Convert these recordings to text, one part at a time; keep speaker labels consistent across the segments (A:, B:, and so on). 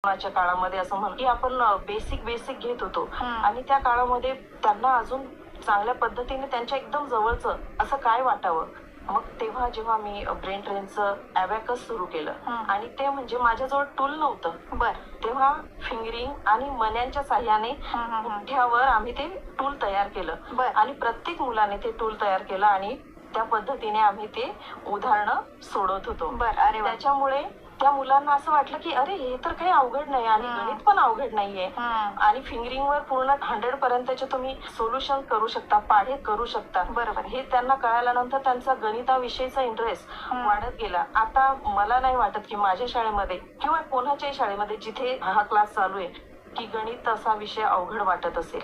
A: कोरोनाच्या काळामध्ये असं म्हण की आपण बेसिक बेसिक घेत होतो. आणि त्या काळामध्ये त्यांना अजून चांगल्या पद्धतीने त्यांच्या एकदम जवळचं असं काय वाटावं? मग तेव्हा जेव्हा मी ब्रेन ट्रेनचं अबॅकस सुरू केलं. आणि ते म्हणजे माझ्याजवळ टूल नव्हतं.
B: बर.
A: तेव्हा फिंगरिंग आणि मण्यांच्या साह्याने. मुठ्यावर आम्ही ते टूल तयार केलं.
B: बर.
A: आणि प्रत्येक मुलाने ते टूल तयार केलं आणि त्या पद्धतीने आम्ही ते उदाहरणं सोडवत होतो.
B: बर अरे
A: त्याच्यामुळे त्या मुलांना असं वाटलं की अरे हे तर काही अवघड नाही आणि. गणित पण अवघड नाहीये. आणि फिंगरिंग वर पूर्ण हंड्रेड पर्यंतचे तुम्ही सोल्युशन करू शकता पाढे करू शकता
B: बरोबर
A: हे त्यांना कळाल्यानंतर त्यांचा गणिताविषयीचा इंटरेस्ट. वाढत गेला आता मला नाही वाटत की माझ्या शाळेमध्ये किंवा कोणाच्याही शाळेमध्ये जिथे हा क्लास चालू आहे की गणित असा विषय अवघड वाटत असेल.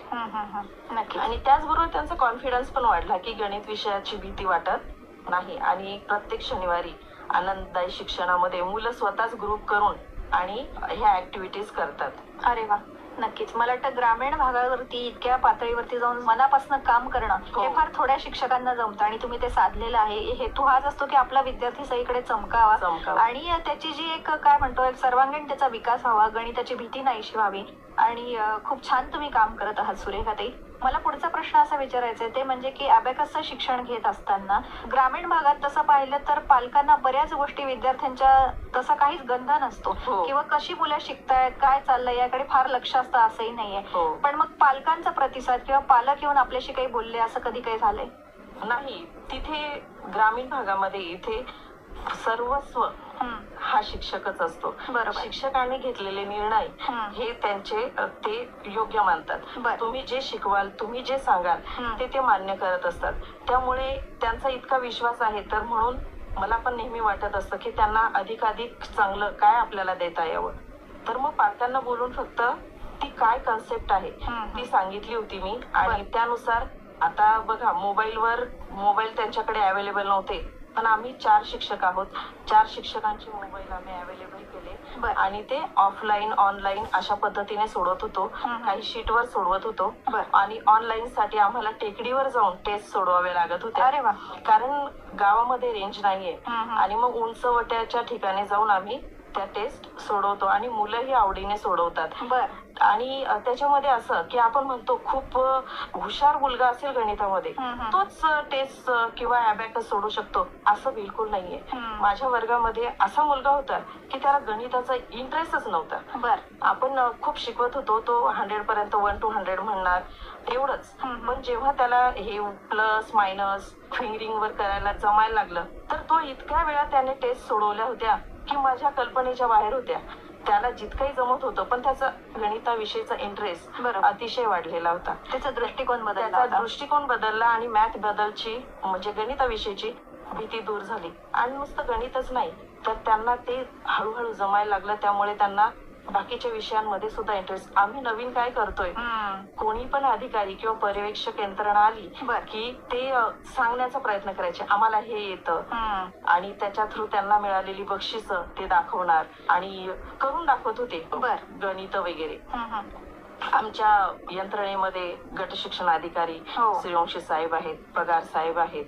B: नक्की
A: आणि त्याचबरोबर त्यांचा कॉन्फिडन्स पण वाढला की गणित विषयाची भीती वाटत नाही आणि प्रत्येक शनिवारी आनंददायी शिक्षणामध्ये मुलं स्वतःच ग्रुप करून आणि ह्या ऍक्टिव्हिटीज करतात.
B: अरे वा नक्कीच. मला वाटतं ग्रामीण भागावरती इतक्या पातळीवरती जाऊन मनापासून काम करणं
A: हो.
B: हे फार थोड्या शिक्षकांना जमतं आणि तुम्ही ते साधलेलं आहे. हेतू हाच असतो की आपला विद्यार्थी सगळीकडे चमकावा.
A: चमकावं.
B: आणि त्याची जी एक काय म्हणतो एक सर्वांगीण त्याचा विकास व्हावा गणिताची भीती नाहीशी व्हावी. आणि खूप छान तुम्ही काम करत आहात सुरेखाताई मला पुढचा प्रश्न असा विचारायचा आहे ते म्हणजे की अबॅकसचं शिक्षण घेत असताना ग्रामीण भागात तसं पाहिलं तर पालकांना बऱ्याच गोष्टी विद्यार्थ्यांच्या तसा काहीच गंधा नसतो.
A: हो.
B: किंवा कशी मुलं शिकतायत काय चाललंय याकडे फार लक्ष असतं असंही नाहीये.
A: हो.
B: पण मग पालकांचा प्रतिसाद किंवा पालक येऊन आपल्याशी काही बोलले असं कधी काही झालंय?
A: नाही तिथे ग्रामीण भागामध्ये इथे सर्वस्व हा शिक्षकच असतो. शिक्षकांनी घेतलेले निर्णय हे त्यांचे ते योग्य मानतात. तुम्ही जे शिकवाल तुम्ही जे सांगाल ते ते मान्य करत असतात. त्यामुळे त्यांचा इतका विश्वास आहे. तर म्हणून मला पण नेहमी वाटत असतं की त्यांना अधिकाधिक चांगलं काय आपल्याला देता यावं. तर मग पालकांना बोलून फक्त ती काय कन्सेप्ट आहे ती. सांगितली होती मी. आणि त्यानुसार आता बघा मोबाईलवर मोबाईल त्यांच्याकडे अवेलेबल नव्हते. पण आम्ही चार शिक्षक आहोत. चार शिक्षकांचे मोबाईल आम्ही अवेलेबल केले.
B: बर.
A: आणि ते ऑफलाईन ऑनलाईन अशा पद्धतीने सोडवत होतो. काही शीटवर सोडवत होतो.
B: बर.
A: आणि ऑनलाईन साठी आम्हाला टेकडीवर जाऊन टेस्ट सोडवावे लागत होते.
B: अरे वा.
A: कारण गावामध्ये रेंज नाहीये. आणि मग उंचवट्याच्या ठिकाणी जाऊन आम्ही त्या टेस्ट सोडवतो आणि मुलंही आवडीने सोडवतात.
B: बर.
A: आणि त्याच्यामध्ये असं की आपण म्हणतो खूप हुशार मुलगा असेल गणितामध्ये. तोच टेस्ट किंवा अबॅकस सोडू शकतो असं बिलकुल नाहीये. माझ्या वर्गामध्ये असा मुलगा होता की त्याला गणिताचा इंटरेस्टच नव्हता.
B: बर.
A: आपण खूप शिकवत होतो तो हंड्रेड पर्यंत वन टू हंड्रेड म्हणणार एवढंच. पण जेव्हा त्याला हे प्लस मायनस फिंगरिंग वर करायला जमायला लागलं तर तो इतक्या वेळा त्याने टेस्ट सोडवल्या होत्या. की माझ्या कल्पनेच्या बाहेर होत्या. त्याला जितकंही जमत होतं पण त्याचा गणिताविषयीचा इंटरेस्ट अतिशय वाढलेला होता.
B: त्याचा दृष्टिकोन बदलला.
A: दृष्टिकोन बदलला आणि मॅथ बदलची म्हणजे गणिताविषयीची भीती दूर झाली. आणि नुसतं गणितच नाही तर त्यांना ते हळूहळू जमायला लागलं. त्यामुळे त्यांना बाकीच्या विषयांमध्ये सुद्धा इंटरेस्ट आम्ही नवीन काय करतोय? कोणी पण अधिकारी किंवा पर्यवेक्षक यंत्रणा आली की ते सांगण्याचा प्रयत्न करायचे. आम्हाला हे येतं. आणि त्याच्या थ्रू त्यांना मिळालेली बक्षीस ते दाखवणार. आणि करून दाखवत होते.
B: बर.
A: गणित वगैरे. आमच्या यंत्रणेमध्ये गट शिक्षण अधिकारी
B: हो.
A: श्रीवंशी साहेब आहेत पगार साहेब आहेत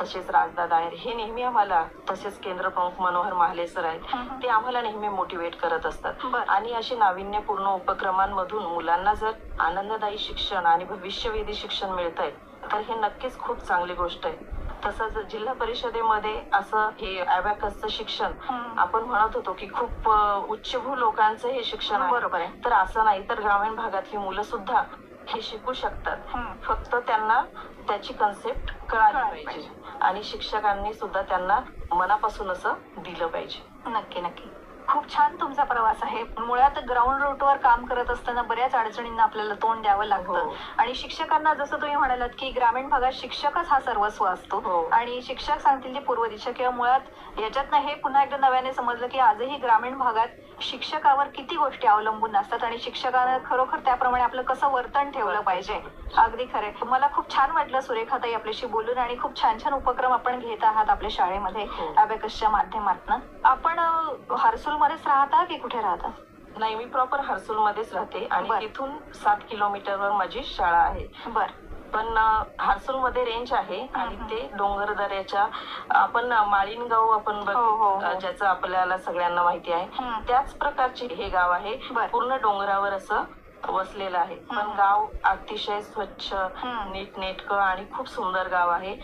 A: तसेच राजदादा आहेत हे नेहमी आम्हाला तसेच केंद्र प्रमुख मनोहर महाले सर आहेत. ते आम्हाला नेहमी मोटिवेट करत असतात. आणि असे नाविन्यपूर्ण उपक्रमांमधून मुलांना जर आनंददायी शिक्षण आणि भविष्यवेधी शिक्षण मिळत आहे तर हे नक्कीच खूप चांगली गोष्ट आहे. तसंच जिल्हा परिषदेमध्ये असं हे अबॅकसचं शिक्षण आपण म्हणत होतो की खूप उच्चभू लोकांचं हे शिक्षण
B: बरोबर आहे.
A: तर असं नाही तर ग्रामीण भागातली मुलं सुद्धा हे शिकू शकतात. फक्त त्यांना त्याची कन्सेप्ट कळाली पाहिजे. आणि शिक्षकांनी सुद्धा त्यांना मनापासून असं दिलं पाहिजे.
B: नक्की नक्की. खूप छान तुमचा प्रवास आहे. मुळात ग्राउंड रूटवर काम करत असताना बऱ्याच अडचणींना आपल्याला तोंड द्यावं लागतं.
A: हो.
B: आणि शिक्षकांना जसं तुम्ही म्हणालात की ग्रामीण भागात शिक्षकच हा सर्वस्व असतो.
A: हो.
B: आणि शिक्षक सांगतील ती पूर्व दिशा. किंवा मुळात याच्यातनं हे पुन्हा एकदा नव्याने समजलं की आजही ग्रामीण भागात शिक्षकावर किती गोष्टी अवलंबून असतात आणि शिक्षकानं खरोखर त्याप्रमाणे आपलं कसं वर्तन ठेवलं पाहिजे. अगदी खरे मला खूप छान वाटलं सुरेखाताई आपल्याशी बोलून आणि खूप छान छान उपक्रम आपण घेत आहात आपल्या शाळेमध्ये.
A: हो.
B: अबॅकसच्या माध्यमातून. आपण हर्सुल मध्येच राहता की कुठे राहता
A: नाही मी प्रॉपर हर्सुल मध्येच राहते आणि
B: बर.
A: तिथून सात किलोमीटरवर माझी शाळा आहे
B: बर
A: पण हारसूल मध्ये रेंज आहे आणि. ते डोंगर दऱ्याच्या आपण अ, माळीणगाव आपण बघ-
B: हो, हो, हो.
A: अ, ज्याचं आपल्याला सगळ्यांना माहिती आहे. त्याच प्रकारचे हे गाव आहे
B: बर.
A: पूर्ण डोंगरावर असं वसलेलं आहे. पण. गाव अतिशय स्वच्छ. नीटनेटकं आणि खूप सुंदर गाव आहे.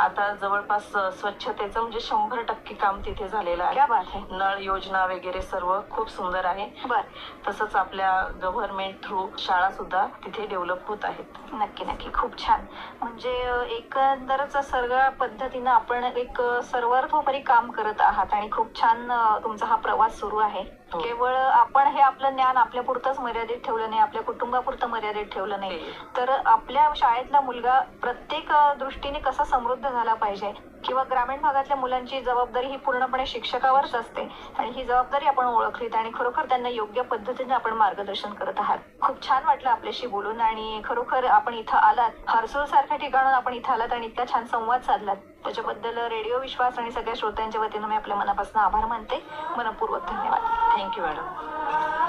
A: आता जवळपास स्वच्छतेचं म्हणजे शंभर टक्के काम तिथे झालेलं आहे. नळ योजना वगैरे सर्व खूप सुंदर आहे.
B: बर.
A: तसंच आपल्या गव्हर्नमेंट थ्रू शाळा सुद्धा तिथे डेव्हलप होत आहेत.
B: नक्की नक्की. खूप छान. म्हणजे एकंदरच सगळ्या पद्धतीनं आपण एक सर्वार्थोपरी काम करत आहात आणि खूप छान तुमचा हा प्रवास सुरू आहे. केवळ आपण हे आपलं ज्ञान आपल्या पुरतंच मर्यादित ठेवलं नाही आपल्या कुटुंबापुरतं मर्यादित ठेवलं नाही. तर आपल्या शाळेतला मुलगा प्रत्येक दृष्टीने कसा समृद्ध झाला पाहिजे किंवा ग्रामीण भागातल्या मुलांची जबाबदारी ही पूर्णपणे शिक्षकावरच असते आणि ही जबाबदारी आपण ओळखलीत आणि खरोखर त्यांना योग्य पद्धतीने आपण मार्गदर्शन करत आहात. खूप छान वाटलं आपल्याशी बोलून आणि खरोखर आपण इथं आलात हर्सूल सारख्या ठिकाणून आपण इथं आलात आणि इतका छान संवाद साधलात. त्याच्याबद्दल रेडिओ विश्वास आणि सगळ्या श्रोत्यांच्या वतीनं मी आपल्या मनापासून आभार मानते. मनपूर्वक धन्यवाद.
A: Thank you madam